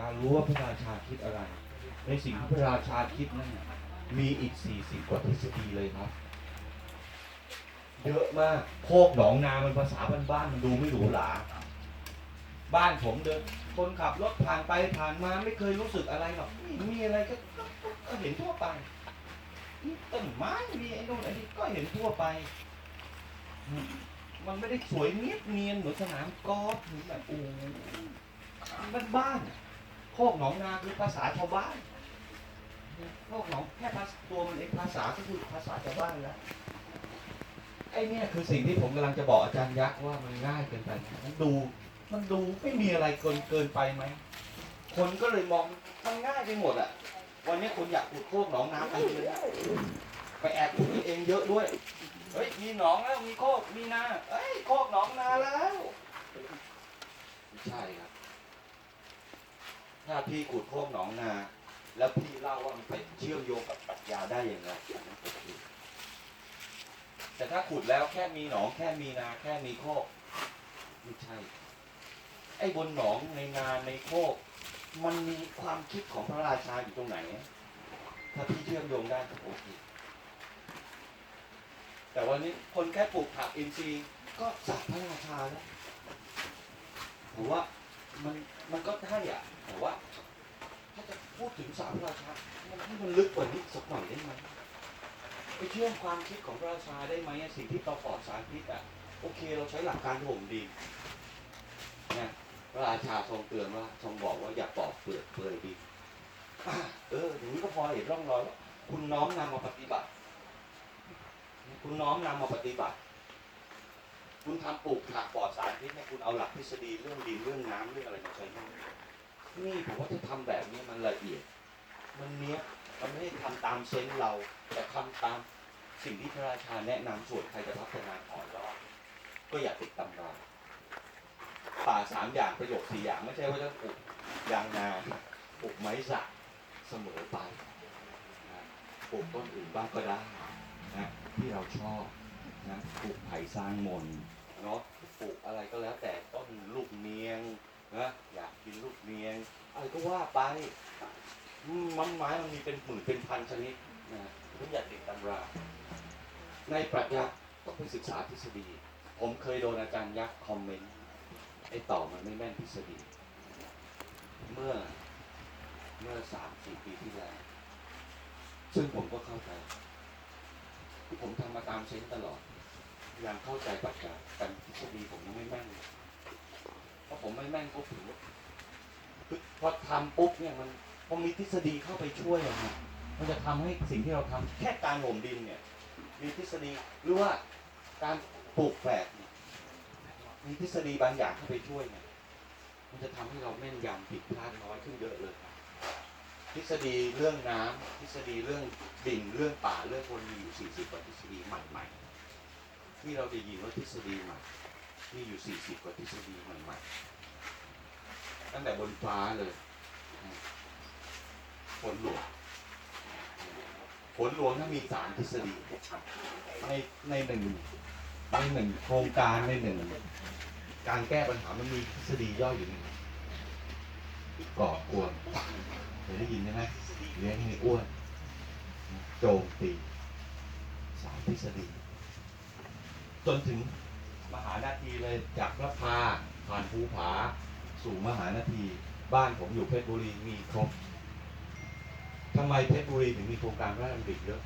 จะรู้ว่าพระราชาคิดอะไร ในสิ่งที่พระราชาคิดนั่นมีอีกสี่สิบกว่าทฤษฎีเลยครับ เยอะมากโคกหนองนามันภาษาบ้านๆมันดูไม่หรูหราบ้านผมเดินคนขับรถผ่านไปผ่านมาไม่เคยรู้สึกอะไรหรอกไม่มีอะไรก็ก็เห็นทั่วไปต้นไม้มีไอ้นู่นไอ้นี่ก็เห็นทั่วไป มันไม่ได้สวยเนียบเนียนเหมือนสนามกอล์ฟหรือแบบโอ้โหมันบ้าน กหนองนาคือภาษาชาวบ้านโคกหนองแค่ภาษาตัวมันเองภาษาก็คือภาษาชาวบ้านแล้วไอ้เนี่ยคือสิ่งที่ผมกำลังจะบอกอาจารย์ยักษ์ว่ามันง่ายเกินไปมันดู มันดูไม่มีอะไรเกินเกินไปไหมคนก็เลยมองมันง่ายไปหมดอะ วันนี้คุณอยากขุดโคกหนองน้ำไปเลยนะไปแอบขุดเองเยอะด้วยเฮ้ยมีหนองแล้วมีโคกมีนาเอ้ยโคกหนองนาแล้วไม่ใช่ ถ้าพี่ขุดโคกหนองนา แล้วพี่เล่าว่ามันไปเชื่อมโยงกับปรัชญาได้อย่างไรแต่ถ้าขุดแล้วแค่มีหนองแค่มีนาแค่มีโคกไม่ใช่ ไอ้บนหนองในนาในโคก มันมีความคิดของพระราชาอยู่ตรงไหน ถ้าพี่เชื่อมโยงได้โอเคแต่วันนี้คนแค่ปลูกผักอินทรีย์ก็สักพระราชาแล้วผมว่ามันมันก็ได้อะ แต่ว่า ถ้าจะพูดถึงสามรราชามันให้มันลึกกว่านี้สักหน่อยได้ไหมไปเชื่อมความคิดของพระราชาได้ไหมสิ่งที่เราปลอดสารพิษอะโอเค เราใช้หลักการห่มดีนะพระราชาทรงเตือนว่าทรงบอกว่าอย่าปอกเปลือกเปลือยดีเอออย่างนี้ก็พอเห็นร่องรอยว่าคุณน้อมนำมาปฏิบัติ คุณน้อมนำมาปฏิบัติ คุณทำปลูกผักปลอดสารพิษเนี่ยคุณเอาหลักทฤษฎีเรื่องดินเรื่องน้ำเรื่องอะไรมาใช้บ้าง นี่ผมว่าถ้าทำแบบนี้มันละเอียด มันเนี้ยมันไม่ได้ทำตามเซนเรา แต่ทำตามสิ่งที่พระราชาแนะนำส่วนใครจะพัฒนาต่อยอดก็อย่าติดตำราป่าสามอย่างประโยคสี่อย่างไม่ใช่ว่าจะปลูกยางนาปลูกไม้สักเสมอไปปลูกต้นอื่นบ้างก็ได้นะที่เราชอบนะปลูกไผ่สร้างมนต์เนาะปลูกอะไรก็แล้วแต่ต้นลูกเนียง นะอยากกินลูกเนียงอะไรก็ว่าไปอืมมันไม้มันมีเป็นหมื่นเป็นพันชนิดนะไม่อยากติดตำรา ในปรัชญาต้องไปศึกษาทฤษฎี ผมเคยโดนอาจารย์ยักษ์คอมเมนต์ไอ้ต่อมันไม่แม่นทฤษฎี เมื่อเมื่อสามสี่ปีที่แล้ว ซึ่งผมก็เข้าใจที่ผมทำมาตามเซนตลอดยายามเข้าใจปรัชญาแต่ทฤษฎีผมยังไม่แม่นเลย เพราะผมไม่แม่นปุ๊บถือว่าพอทำปุ๊บเนี่ยมันพอมีทฤษฎีเข้าไปช่วยอะครับมันจะทำให้สิ่งที่เราทำแค่การห่มดินเนี่ย มีทฤษฎีหรือว่าการปลูกแฝดมีทฤษฎีบางอย่างเข้าไปช่วยเนี่ยมันจะทำให้เราแม่นยำผิดพลาดน้อยขึ้นเยอะเลยทฤษฎีเรื่องน้ำทฤษฎีเรื่องดินเรื่องป่าเรื่องคนมีอยู่40กว่าทฤษฎีใหม่ๆที่เราได้ยินว่าทฤษฎีใหม่ มีอยู่ 40 กว่าทฤษฎีใหม่ๆตั้งแต่บนฟ้าเลยฝนหลวงฝนหลวงถ้ามีสามทฤษฎีในในหนึ่งในหนึ่งโครงการในหนึ่งการแก้ปัญหามันมีทฤษฎีย่อยอยู่ในนั้นก่อกวนเคยได้ยินใช่ไหมเลี้ยงให้อ้วน โจมตีสามทฤษฎีจนถึง มหานาทีเลยจากพระพาผ่านภูผา สู่มหานาทีบ้านผมอยู่เพชรบุรีมีครบทำไมเพชรบุรีถึงมีโครงการพระราชดำริเยอะ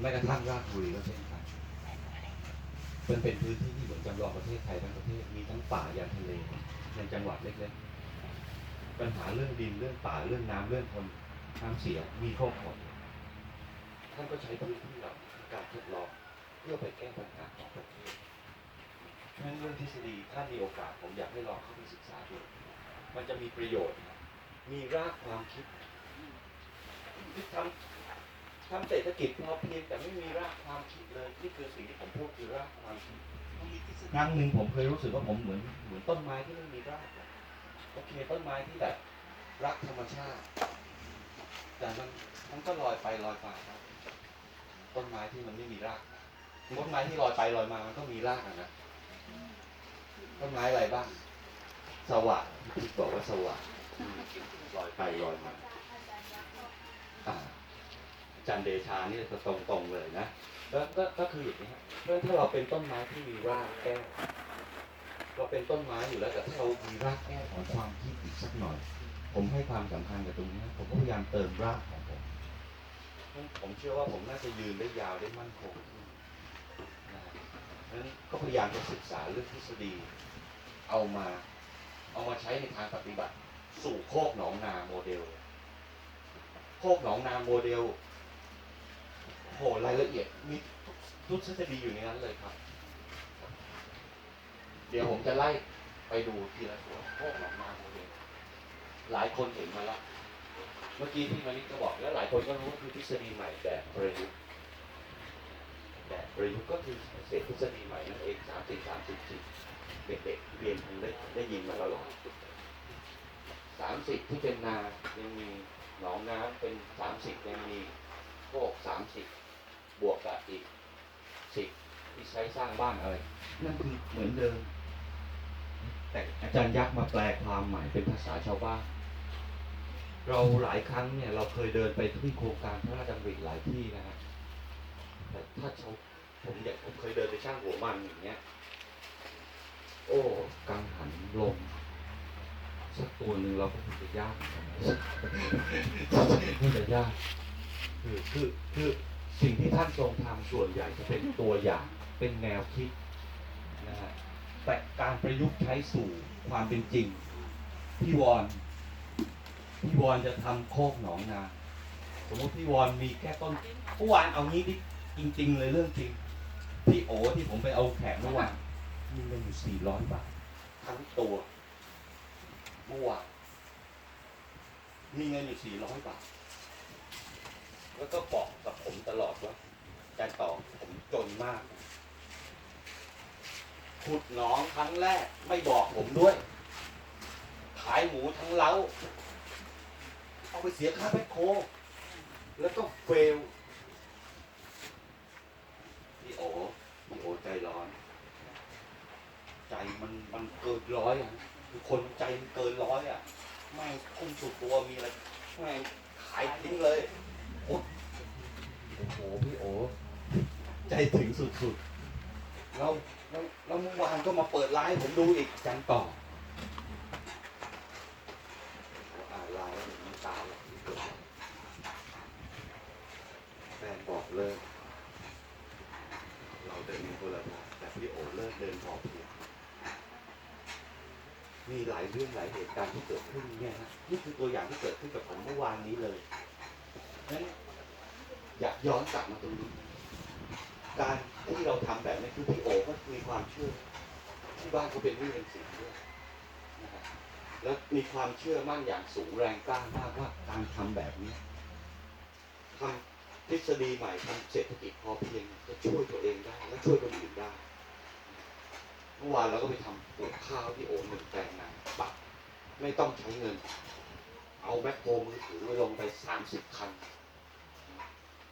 แม้กระทั่งราชบุรีก็เช่นกันเป็นเป็นพื้นที่ที่เหมือนจำลองประเทศไทยทั้งประเทศมีทั้งป่ายันทะเลในจังหวัดเล็กๆปัญหาเรื่องดินเรื่องป่าเรื่องน้ำเรื่องคนน้ำเสียมีครอบครัวท่านก็ใช้พื้นที่เราการทดลองเพื่อไปแก้ปัญหาของประเทศ เรื่องทฤษฎีถ้ามีโอกาสผมอยากให้ลองเข้าไปศึกษาดูมันจะมีประโยชน์ มีรากความคิดทำทำเศรษฐกิจพอเพียงแต่ไม่มีรากความคิดเลยนี่คือสิ่งที่ผมพูดคือรากความคิดครั้งหนึ่งผมเคยรู้สึกว่าผมเหมือนเหมือนต้นไม้ที่ไม่มีรากโอเคต้นไม้ที่แบบรักธรรมชาติ แต่มันมันก็ลอยไปลอยมาครับ ต้นไม้ที่มันไม่มีรากต้นไม้ที่ลอยไปลอยมามันต้องมีรากนะ ต้นไม้อะไรบ้าง สว่านที่บอกว่าสว่านลอยไปลอยมาจันเดชานี่จะตรงตรงๆเลยนะแล้วก็ก็คืออย่างนี้ครับเพราะฉะนั้นถ้าเราเป็นต้นไม้ที่มีรากแก้วเราเป็นต้นไม้อยู่แล้วแต่ถ้าเรามีรากแก้วของความคิดอีกสักหน่อย ผมให้ความสำคัญกับตรงนี้ผมก็พยายามเติมรากของผมผมเชื่อว่าผมน่าจะยืนได้ยาวได้มั่นคง นั้นก็พยายามจะศึกษาเรื่องทฤษฎี เอามาเอามาใช้ในทางปฏิบัติ สู่โคกหนองนาโมเดล โคกหนองนาโมเดลโหรายละเอียดมีทุกทฤษฎีอยู่ในนั้นเลยครับ เดี๋ยวผมจะไล่ไปดูทีละส่วโคกหนองนาโมเดลหลายคนเห็นมาแล้ว เมื่อกี้ที่มานิดก็บอกแล้วหลายคนก็รู้ว่าคือทฤษฎีใหม่แบบประยุกต์ ประยุกต์ก็คือเศษทฤษฎีใหม่นั่นเองสามสิบสามสิบสิบเด็กๆเรียนคงได้ได้ยินมาตลอดสามสิบที่เป็นนายังมีหนองน้ำเป็นสามสิบยังมีโคกสามสิบบวกกับอีกสิบที่ใช้สร้างบ้านอะไร นั่นคือเหมือนเดิม แต่อาจารย์ยักษ์มาแปลความหมายเป็นภาษาชาวบ้านเราหลายครั้งเนี่ยเราเคยเดินไปที่โครงการพระราชดำริหลายที่นะฮะแต่ถ้าชาว ผมอยากผมเคยเดินไปช่างหัวมันอย่างเงี้ย โอ้กังหันลมสักตัวหนึ่งเราก็คงจะยากเหมือนกันนะนี่จะยากคือคือคือสิ่งที่ท่านทรงทำส่วนใหญ่จะเป็นตัวอย่างเป็นแนวคิดนะฮะแต่การประยุกต์ใช้สู่ความเป็นจริง พี่วอนพี่วอนจะทำโคกหนองนา สมมติพี่วอนมีแค่ต้นเมื่อวานเอางี้ดิจริง ๆ เลยเรื่องจริง พี่โอที่ผมไปเอาแขกเมื่อวานมีเงินอยู่สี่ร้อยบาท ทั้งตัว เมื่อวานมีเงินอยู่สี่ร้อยบาท แล้วก็บอกกับผมตลอดว่าอาจารต่อผมจนมากขุดหนองครั้งแรกไม่บอกผมด้วย ขายหมูทั้งเล้า เอาไปเสียค่าแมคโค แล้วก็เฟล พี่โอพี่โอ ใจร้อน ใจมันมันเกินร้อยอะคือคนใจมันเกินร้อยอะ ไม่คุ้มสุดตัวมีอะไรไม่ขายทิ้งเลยโอ้โอ้โหพี่โอใจถึงสุดๆแล้วแล้วแล้วเมื่อวานก็มาเปิดไลฟ์ผมดูอีกจันต่ออ่านไลฟ์แล้วน้ำตาไหลแฟนบอกเลิก เดินคนละทาแต่พี่โอเลิกเดินพอเพียงมีหลายเรื่องหลายเหตุการณ์ที่เกิดขึ้นเนี่ยฮะนี่คือตัวอย่างที่เกิดขึ้นกับผมเมื่อวานนี้เลยงั้นอยากย้อนกลับมาตรงนี้การที่เราทำแบบนี้คือพี่โอก็มีความเชื่อ ที่บ้านเขาเป็นวิเป็นศิลป์ด้วยนะครับแล้วมีความเชื่อมั่นอย่างสูงแรงกล้ามากว่าการทำแบบนี้ทำ ทฤษฎีใหม่ทำเศรษฐกิจพอเพียงจะช่วยตัวเองได้และช่วยคนอื่นได้ เมื่อวานเราก็ไปทำปลูกข้าวที่โอหนึ่งแปลงนาปักไม่ต้องใช้เงิน เอาแมคโครมือถือไปลงไปสามสิบคัน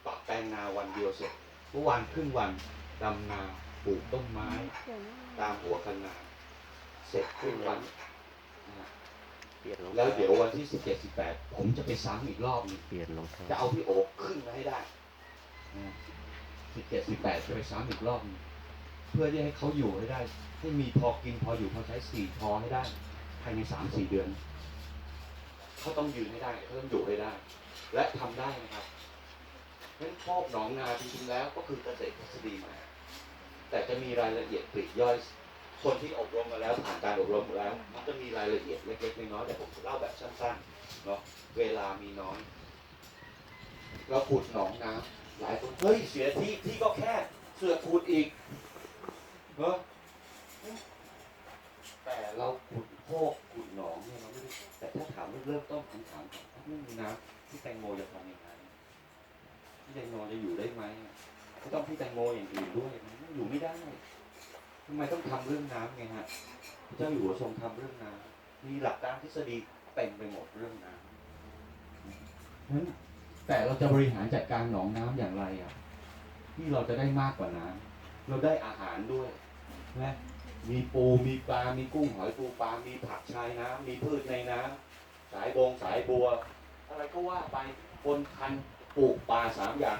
ปักแปลงนาวันเดียวเสร็จเมื่อวานครึ่งวันดำนาปลูกต้นไม้ ตามหัวคันนา เสร็จครึ่งวันนะฮะเปลี่ยนรองแล้วเท้าเดี๋ยววันที่สิบเจ็ดสิบแปดผมจะไปซ้ำอีกรอบหนึงเปลี่ยนรองเท้าจะเอาพี่โอ๊คขึ้นมาให้ได้ สิบเจ็ดสิบแปดจะไปซ้ำอีกรอบ เพื่อที่ให้เขาอยู่ให้ได้ ให้มีพอกินพออยู่พอใช้สี่พอให้ได้ ภายในสามสี่เดือน เขาต้องยืนให้ได้เขาต้องอยู่ให้ได้ และทำได้นะครับเพราะฉะนั้นครอบหนองนาจริงๆแล้วก็คือเกษตรทฤษฎีม่แต่จะมีรายละเอียดปลีกย่อยคนที่อบรมมาแล้วผ่านการอบรมมาแล้ว มันจะมีรายละเอียดเล็กๆน้อยๆแต่ผมจะเล่าแบบสั้นๆเนาะเวลามีน้อยเราขุดหนองน้ำ หลายคนเฮ้ยเสียที่ที่ก็แค่เสือกขุดอีกเนาะแต่เราขุดโคกขุดหนองเนี่ยเราไม่ได้แต่ถ้าถามเริ่มต้นคำถามถ้าไม่มีน้ำพี่แตงโมจะทำยังไงพี่แตงโมจะอยู่ได้ไหมไม่ต้องพี่แตงโมอย่างอื่นด้วยมันอยู่ไม่ได้ทำไมต้องทำเรื่องน้ำไงฮะพระเจ้าอยู่หัวทรงทำเรื่องน้ำมีหลักการทฤษฎีเต็มไปหมดเรื่องน้ำนั้น แต่เราจะบริหารจัดการหนองน้ำอย่างไรอะที่เราจะได้มากกว่าน้ำเราได้อาหารด้วยนะมีปูมีปลา มีกุ้งหอยปูปลา มีผักชายน้ำมีพืชในน้ำสายบงสายบัว อะไรก็ว่าไปคนคันปลูกป่าสามอย่าง